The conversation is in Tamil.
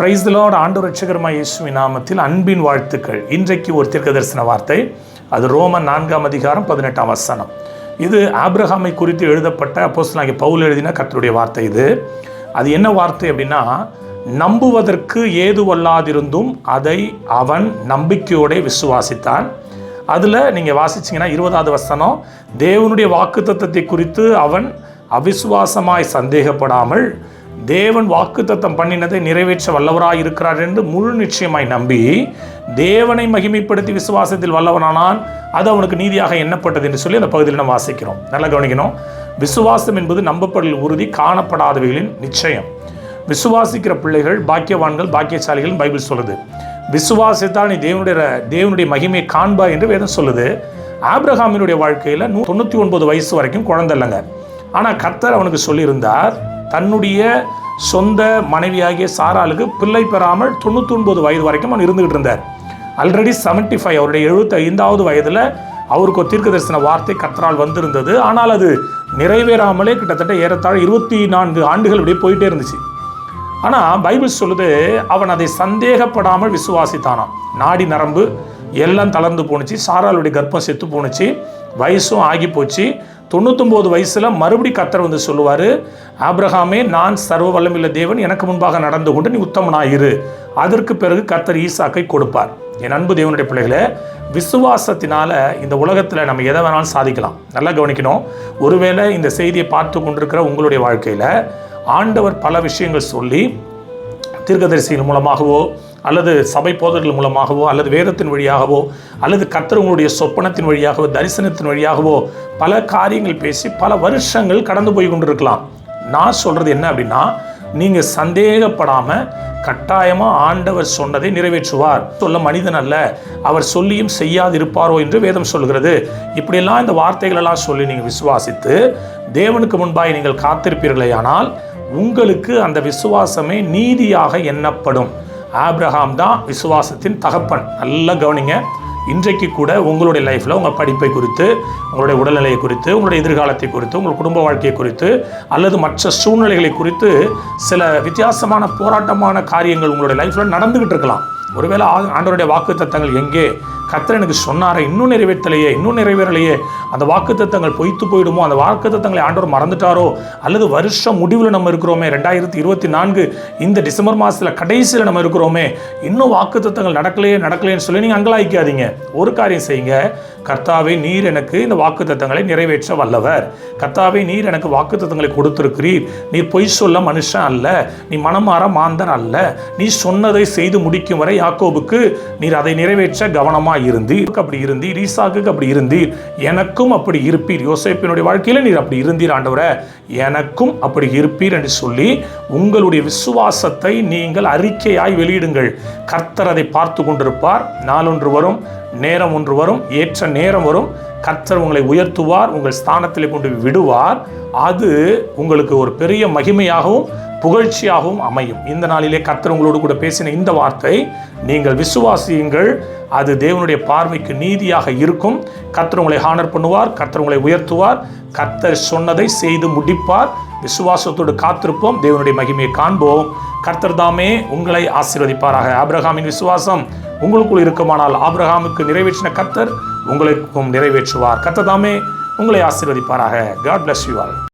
பிரைஸ்தலோட ஆண்டு ரட்சகரமாய் இயேசுவின் நாமத்தில் அன்பின் வாழ்த்துக்கள். இன்றைக்கு ஒரு தீர்க்க தரிசன வார்த்தை. அது ரோமன் நான்காம் அதிகாரம் பதினெட்டாம் வசனம். இது ஆப்ரஹாமை குறித்து எழுதப்பட்ட அப்போஸ்தலனாகிய பவுல் எழுதின கர்த்தருடைய வார்த்தை இது. அது என்ன வார்த்தை அப்படின்னா நம்புவதற்கு ஏதுவல்லாதிருந்தும் அதை அவன் நம்பிக்கையோட விசுவாசித்தான். அதில் நீங்கள் வாசிச்சீங்கன்னா இருபதாவது வசனம் தேவனுடைய வாக்குத்தத்தத்தை குறித்து அவன் அவிசுவாசமாய் சந்தேகப்படாமல் தேவன் வாக்குத்தத்தம் பண்ணினதை நிறைவேற்ற வல்லவராய் இருக்கிறார் என்று முழு நிச்சயமாய் நம்பி தேவனை மகிமைப்படுத்தி விசுவாசத்தில் வல்லவனானான். அது அவனுக்கு நீதியாக எண்ணப்பட்டது என்று சொல்லி அந்த பகுதியில் நம்ம வாசிக்கிறோம். நல்லா கவனிக்கணும். விசுவாசம் என்பது நம்பப்படல் உறுதி காணப்படாதவைகளின் நிச்சயம். விசுவாசிக்கிற பிள்ளைகள் பாக்கியவான்கள் பாக்கியசாலிகள் பைபிள் சொல்லுது. விசுவாசித்தால் நீ தேவனுடைய தேவனுடைய மகிமையை காண்பா என்று வேதம் சொல்லுது. ஆப்ரஹாமினுடைய வாழ்க்கையில் நூ தொண்ணூற்றி ஒன்பது வயசு வரைக்கும் குழந்தை இல்லைங்க. ஆனால் கர்த்தர் அவனுக்கு சொல்லியிருந்தார் தன்னுடைய சொந்த மனைவியாகிய சாராளுக்கு பிள்ளை பெறாமல் தொண்ணூற்றி வயது வரைக்கும் அவன் இருந்துகிட்டு இருந்தார். ஆல்ரெடி செவன்டி ஃபைவ் அவருடைய எழுபத்தி ஐந்தாவது வயதில் அவருக்கு ஒரு தீர்க்க தரிசன வார்த்தை கத்தரால் வந்திருந்தது. ஆனால் அது நிறைவேறாமலே கிட்டத்தட்ட ஏறத்தாழ இருபத்தி நான்கு ஆண்டுகள் இப்படியே போயிட்டே இருந்துச்சு. ஆனால் பைபிள் சொல்லுது அவன் அதை சந்தேகப்படாமல் விசுவாசித்தானாம். நாடி நரம்பு எல்லாம் தளர்ந்து போணுச்சு சாராளுடைய கர்ப்பம் செத்து போணுச்சு வயசும் ஆகி போச்சு தொண்ணூத்தொம்போது வயசில் மறுபடி கத்தர் வந்து சொல்லுவார் ஆப்ரஹாமே நான் சர்வ வல்லமில்ல தேவன் எனக்கு முன்பாக நடந்து கொண்டு நீ உத்தமனாயிரு. அதற்கு பிறகு கத்தர் ஈசாக்கை கொடுப்பார். என் அன்பு தேவனுடைய பிள்ளைகளை விசுவாசத்தினால இந்த உலகத்தில் நம்ம எதை வேணாலும் சாதிக்கலாம். நல்லா கவனிக்கணும். ஒருவேளை இந்த செய்தியை பார்த்து கொண்டிருக்கிற உங்களுடைய வாழ்க்கையில் ஆண்டவர் பல விஷயங்கள் சொல்லி தீர்க்கதரிசிகள் மூலமாகவோ அல்லது சபை போதர்கள் மூலமாகவோ அல்லது வேதத்தின் வழியாகவோ அல்லது கர்த்தர் உங்களுடைய சொப்பனத்தின் வழியாகவோ தரிசனத்தின் வழியாகவோ பல காரியங்கள் பேசி பல வருஷங்கள் கடந்து போய் கொண்டிருக்கலாம். நான் சொல்கிறது என்ன அப்படின்னா நீங்கள் சந்தேகப்படாமல் கட்டாயமாக ஆண்டவர் சொன்னதை நிறைவேற்றுவார். சொல்ல மனிதன் அல்ல அவர் சொல்லியும் செய்யாதிருப்பாரோ என்று வேதம் சொல்கிறது இப்படியெல்லாம் இந்த வார்த்தைகளெல்லாம் சொல்லி நீங்கள் விசுவாசித்து தேவனுக்கு முன்பாய் நீங்கள் காத்திருப்பீர்களேயானால் உங்களுக்கு அந்த விசுவாசமே நீதியாக எண்ணப்படும். ஆப்ரஹாம் தான் விசுவாசத்தின் தகப்பன். நல்லா கவனிங்க. இன்றைக்கு கூட உங்களுடைய லைஃப்பில் உங்கள் படிப்பை குறித்து உங்களுடைய உடல்நிலையை குறித்து உங்களுடைய எதிர்காலத்தை குறித்து உங்கள் குடும்ப வாழ்க்கையை குறித்து அல்லது மற்ற சூழ்நிலைகளை குறித்து சில வித்தியாசமான போராட்டமான காரியங்கள் உங்களுடைய லைஃப்பில் நடந்துக்கிட்டு இருக்கலாம். ஒருவேளை ஆ- ஆண்டவருடைய வாக்கு தத்தங்கள் எங்கே? கத்தர் எனக்கு சொன்னாரே இன்னும் நிறைவேற்றலையே இன்னும் நிறைவேறலையே. அந்த வாக்கு தத்தங்கள் பொய்த்து போயிடுமோ? அந்த வாக்கு தத்தங்களை ஆண்டவர் மறந்துட்டாரோ? அல்லது வருஷம் முடிவில் நம்ம இருக்கிறோமே ரெண்டாயிரத்தி இருபத்தி நான்கு இந்த டிசம்பர் மாதத்தில் கடைசியில் நம்ம இருக்கிறோமே இன்னும் வாக்கு தத்தங்கள் நடக்கலையே நடக்கலையேன்னு சொல்லி நீங்கள் அங்கலாய்க்காதீங்க. ஒரு காரியம் செய்யுங்க. கர்த்தாவே நீர் எனக்கு இந்த வாக்கு தத்தங்களை நிறைவேற்ற வல்லவர். கர்த்தாவே நீர் எனக்கு வாக்கு தத்தங்களை கொடுத்திருக்கிறீர். நீர் பொய் சொல்ல மனுஷன் அல்ல. நீ மனமாற மாந்தன் அல்ல. நீ சொன்னதை செய்து முடிக்கும் வரை யாக்கோபுக்கு நீர் அதை நிறைவேற்ற கவனமாக இருந்தீர் அப்படி இருந்தீர் ஈசாக்கு அப்படி இருந்தீர் எனக்கும் அப்படி இருப்பீர். யோசேப்பினுடைய வாழ்க்கையில் நீர் அப்படி இருந்தீர் ஆண்டவரை. எனக்கும் அப்படி இருப்பீர் என்று சொல்லி உங்களுடைய விசுவாசத்தை நீங்கள் அறிக்கையாய் வெளியிடுங்கள். கர்த்தர் அதை பார்த்து கொண்டிருப்பார். நாளொன்று வரும் நேரம் ஒன்று வரும் ஏற்ற நேரம் வரும். கர்த்தர் உங்களை உயர்த்துவார் உங்கள் ஸ்தானத்தில் கொண்டு விடுவார். அது உங்களுக்கு ஒரு பெரிய மகிமையாகவும் புகழ்ச்சியாகவும் அமையும். இந்த நாளிலே கர்த்தர் உங்களோடு கூட பேசின இந்த வார்த்தை நீங்கள் விசுவாசியுங்கள் அது தேவனுடைய பார்வைக்கு நீதியாக இருக்கும். கர்த்தர் உங்களை ஹானர் பண்ணுவார் கர்த்தர் உங்களை உயர்த்துவார் கர்த்தர் சொன்னதை செய்து முடிப்பார். விசுவாசத்தோடு காத்திருப்போம் தேவனுடைய மகிமையை காண்போம். கர்த்தர் தாமே உங்களை ஆசீர்வதிப்பாராக. ஆபிரகாமின் விசுவாசம் உங்களுக்குள் இருக்குமானால் ஆப்ரஹாமுக்கு நிறைவேற்றின கர்த்தர் உங்களுக்கும் நிறைவேற்றுவார். கர்த்தர் தாமே உங்களை ஆசீர்வதிப்பாராக. God bless you all